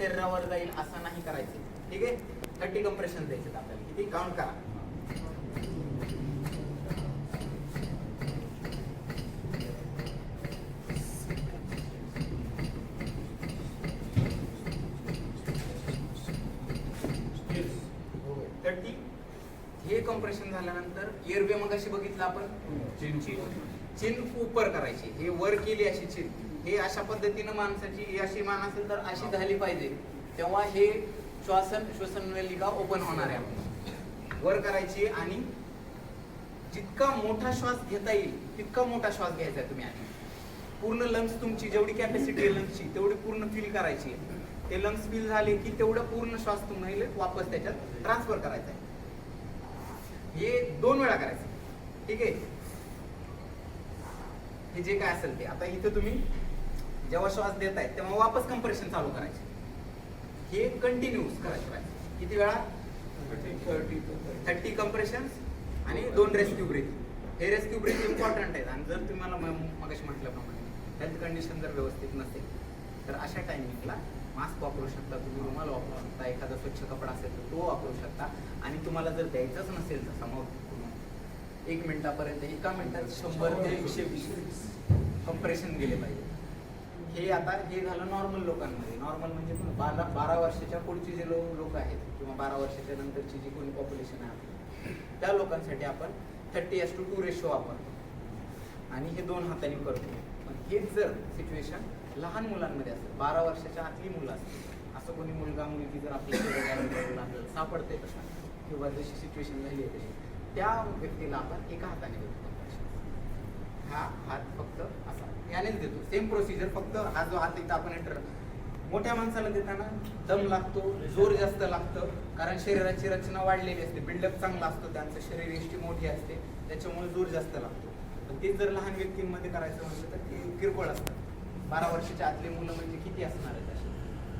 शरीरावर जाईल असं नाही करायचं. ठीक आहे? थर्टी कम्प्रेशन द्यायचे आपल्याला. किती? काउंट करा. थर्टी हे कम्प्रेशन झाल्यानंतर एअरवे मग अशी बघितलं आपण? चिन उपर करायची. हे वर केली अशी चिन. हे अशा पद्धतीनं माणसाची अशी मान असेल तर अशी झाली पाहिजे. तेव्हा हे श्वासन श्वसन नलिका ओपन होणार आहे. वर करायची आणि जितका मोठा श्वास घेता येईल तितका मोठा श्वास घ्यायचा आहे तुम्ही आधी. पूर्ण लंग्स तुमची जेवढी कॅपॅसिटी आहे लंग्सची तेवढी पूर्ण फिल करायची आहे. ते लंग्स फिल झाले की तेवढं पूर्ण श्वास तुम्हाला वापस त्याच्यात ट्रान्सफर करायचा आहे. हे दोन वेळा करायचं. ठीक आहे? हे जे काय असेल ते. आता इथं तुम्ही जेव्हा श्वास देत आहेत तेव्हा वापस कंप्रेशन चालू करायचे. हे कंटिन्यूस करायचं पाहिजे किती वेळा? थर्टी कंप्रेशन आणि दोन रेस्क्यू ब्रेथ हे रेस्क्यू ब्रेथ इम्पॉर्टंट आहेत. आणि जर तुम्हाला मगाशी म्हटल्याप्रमाणे हेल्थ कंडिशन जर व्यवस्थित नसेल तर अशा टायमिंगला मास्क वापरू शकता तुम्ही रुमाल वापरू शकता एखादा स्वच्छ कपडा असेल तर तो वापरू शकता. आणि तुम्हाला जर द्यायचाच नसेल तर समोर एक मिनिटापर्यंत एका मिनिटात शंभर ते एकशे वीस कंप्रेशन गेले पाहिजे. हे आता हे झालं नॉर्मल लोकांमध्ये. नॉर्मल म्हणजे पण बारा बारा वर्षाच्या पुढची जे लोक लोक आहेत किंवा बारा वर्षाच्या नंतरची जी कोणी पॉप्युलेशन आहे त्या लोकांसाठी आपण thirty is to two ratio वापरतो. आणि हे दोन हाताने करतो. पण हेच जर सिच्युएशन लहान मुलांमध्ये असेल बारा वर्षाच्या आतली मुलं असतील असं कोणी मुलगा मुलगी जर आपल्याला सापडते तसा किंवा जशी सिच्युएशन झाली आहे तशी त्या व्यक्तीला आपण एका हाताने करतो. हा हात फक्त असा. यानेच देतो. सेम प्रोसिजर फक्त हा जो हात इथं आपण एंटर मोठ्या माणसाला देताना दम लागतो जोर जास्त लागतं कारण शरीराची रचना वाढलेली असते. बिल्डअप चांगला असतो त्यांचं शरीर एष्टी मोठी असते त्याच्यामुळे जोर जास्त लागतो. पण ते जर लहान व्यक्तींमध्ये करायचं म्हटलं तर ते किरकोळ असतात. बारा वर्षाच्या आतले मुलं म्हणजे किती असणार आहेत असे?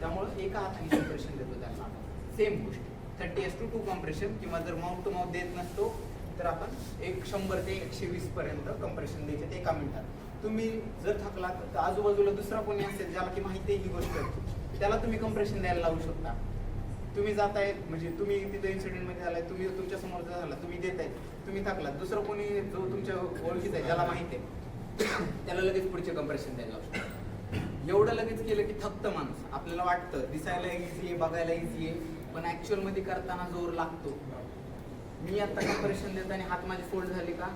त्यामुळं एका हाताने कॉम्प्रेशन देतो त्यांना सेम गोष्टी. Thirty is to two compression किंवा जर माउथ टू माउथ देत नसतो तर आपण एक शंभर ते एकशे वीस पर्यंत कंप्रेशन द्यायचे एका मिनिटात. तुम्ही जर थकलात तर आजूबाजूला दुसरा कोणी असेल ज्याला की माहिती आहे ही गोष्ट त्याला तुम्ही कंप्रेशन द्यायला लावू शकता. तुम्ही जाताय म्हणजे तुम्ही तिथे इन्सिडेंटमध्ये झालाय तुम्ही तुमच्यासमोर झाला तुम्ही देताय तुम्ही थकलात दुसरा कोणी जो तुमच्या ओळखीचा आहे ज्याला माहिती आहे त्याला लगेच पुढचे कंप्रेशन द्यायला लावू शकता. एवढं लगेच केलं की थकतं माणूस. आपल्याला वाटतं दिसायला इझी आहे बघायला इझी आहे पण ऍक्च्युअलमध्ये करताना जोर लागतो. मी आता कम्प्रेशन देताना हात माझे फोल्ड झाले का?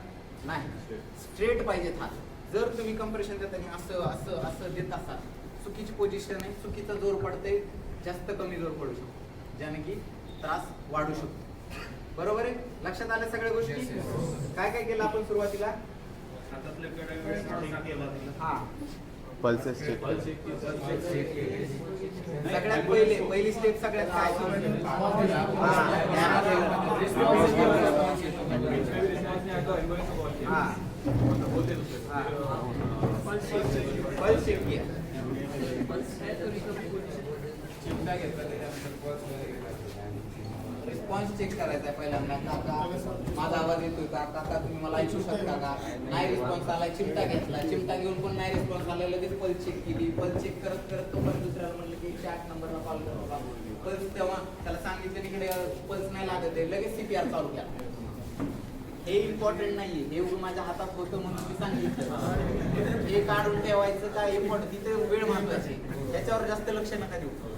नाही. स्ट्रेट पाहिजेत हात. जर तुम्ही कम्प्रेशन देताना असं असं असं देत असाल चुकीची पोझिशन आहे चुकीचा जोर पडते जास्त कमी जोर पडू शकतो ज्याने की त्रास वाढू शकतो. बरोबर आहे? लक्षात आल्या सगळ्या. गोष्टी? काय काय केलं आपण सुरुवातीला? हा. पल्सेस चेक सगळ्यात पहिले पहिली स्टेप सगळ्यात काय पल्स रिस्पॉन्स चेक करायचा आहे पहिल्यांदा. काका माझा आवाज येतोय का? काका तुम्ही मला ऐकू शकता का? नाही रिस्पॉन्स आला चिमटा घेतला चिमटा घेऊन पण नाही रिस्पॉन्स आला लगेच पल्स चेक केली. पल्स चेक करत करत तो पण दुसऱ्याला म्हणलं की एकशे आठ नंबरला कॉल करू का पल्स तेव्हा त्याला सांगितलं इकडे पल्स नाही लागत आहे. लगेच सीपीआर चालू केला. हे इम्पॉर्टंट नाहीये. हे माझ्या हातात होतं म्हणून मी सांगितलं. हे काढून ठेवायचं काय इम्पॉर्टंट तिथे वेळ महत्वाची त्याच्यावर जास्त लक्ष नका देऊ.